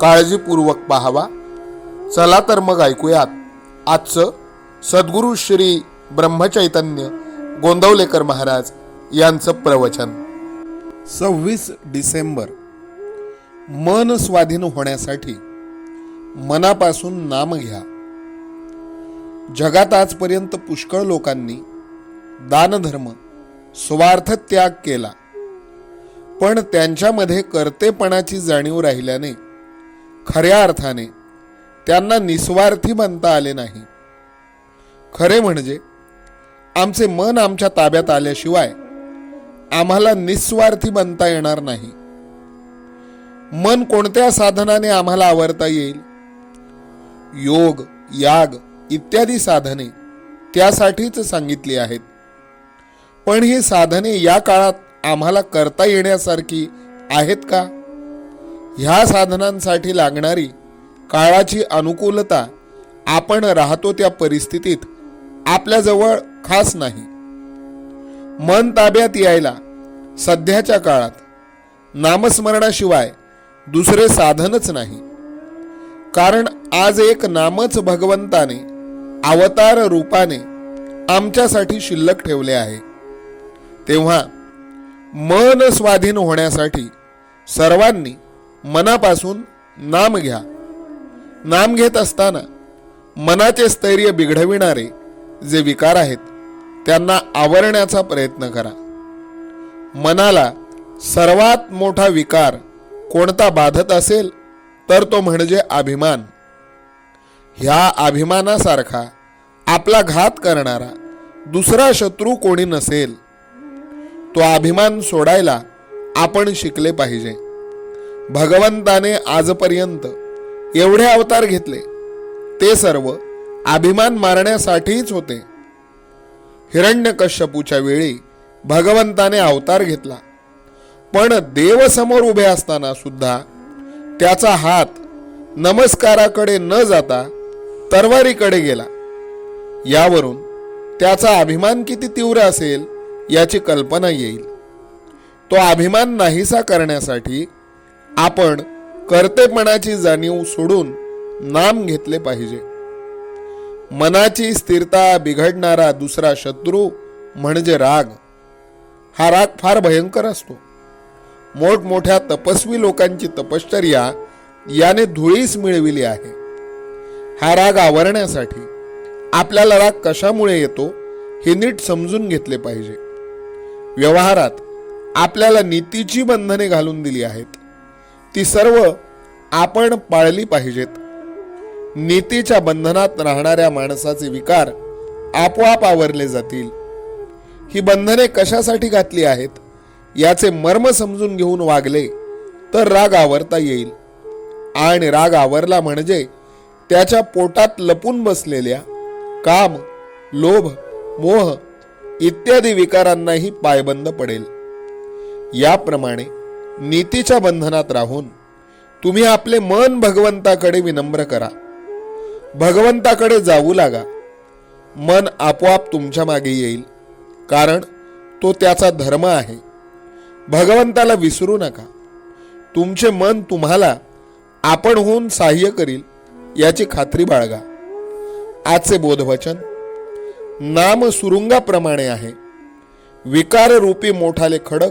काळजीपूर्वक पाहावा. चला तर मग ऐकूयात. आजचं सद्गुरू श्री ब्रह्मचैतन्य गोंदवलेकर महाराज यांचं प्रवचन. सव्वीस डिसेंबर. मन स्वाधीन होण्यासाठी मनापासून नाम घ्या. जगात आजपर्यंत पुष्कळ लोकांनी दानधर्म स्वार्थ त्याग केला. पण त्यांच्यामध्ये कर्तेपणाची जाणीव राहिल्याने खऱ्या अर्थाने त्यांना निस्वार्थी बनता आले नाही. खरे म्हणजे आमचे मन आमच्या ताब्यात आल्याशिवाय आम्हाला निस्वार्थी बनता येणार नाही. मन कोणत्या साधनाने आम्हाला आवरता येईल? योग याग इत्यादी साधने त्यासाठीच सांगितली आहेत. पण ही साधने या काळात आम्हाला करता येण्यासारखी आहेत का? ह्या साधनांसाठी लागणारी काळाची अनुकूलता आपण राहतो त्या परिस्थितीत आपल्याजवळ खास नाही. मन ताब्यात यायला सध्याच्या काळात नामस्मरणाशिवाय दुसरे साधनच नाही. कारण आज एक नामच भगवंताने अवतार रूपाने आमच्यासाठी शिल्लक ठेवले आहे. तेव्हा मन स्वाधीन होण्यासाठी सर्वांनी मनापासून नाम घ्या. नाम घेत असताना मनाचे स्थैर्य बिघडविणारे जे विकार आहेत त्यांना आवरण्याचा प्रयत्न करा. मनाला सर्वात मोठा विकार कोणता बाधत असेल तर तो म्हणजे अभिमान. ह्या अभिमानासारखा आपला घात करणारा दुसरा शत्रू कोणी नसेल तो अभिमान सोडायला आपण शिकले पाहिजे. भगवंताने आजपर्यंत एवढे अवतार घेतले. ते सर्व अभिमान मारण्यासाठीच होते. हिरण्यकश्यपूच्या वेळी भगवंताने अवतार घेतला. पण देवसमोर उभे असताना सुद्धा त्याचा हात नमस्काराकडे न जाता तरवारीकडे गेला. यावरून त्याचा अभिमान किती तीव्र असेल याची कल्पना येईल. तो अभिमान नाहीसा करण्यासाठी आपण कर्तेपणाची जाणीव सोडून नाम घेतले पाहिजे. मनाची स्थिरता बिघडणारा दुसरा शत्रू म्हणजे राग. हा राग फार भयंकर असतो. मोठमोठ्या तपस्वी लोकांची तपश्चर्या याने धुळीस मिळविली आहे. हा राग आवरण्यासाठी आपल्याला राग कशामुळे येतो हे नीट समजून घेतले पाहिजे. व्यवहारात आपल्याला नीतीची बंधने घालून दिली आहेत. ती सर्व आपण पाळली पाहिजेत. नीतीच्या बंधनात राहणाऱ्या माणसाचे विकार आपोआप आवरले जातील. ही बंधने कशासाठी घातली आहेत याचे मर्म समजून घेऊन वागले तर राग आवरता येईल. आणि राग आवरला म्हणजे त्याच्या पोटात लपून बसलेल्या काम लोभ मोह इत्यादी विकारांनाही पायबंद पडेल. याप्रमाणे नीतीच्या बंधनात राहून तुम्ही आपले मन भगवंताकडे विनम्र करा. भगवंताकडे जाऊ लागा. मन आपोआप तुमच्या मागे येईल कारण तो त्याचा धर्म आहे. भगवंताला विसरू नका. तुमचे मन तुम्हाला आपण होऊन सहाय्य करील याची खात्री बाळगा. आजचे बोधवचन नाम सुरुंगाप्रमाणे आहे. विकार रूपी मोठाले खडक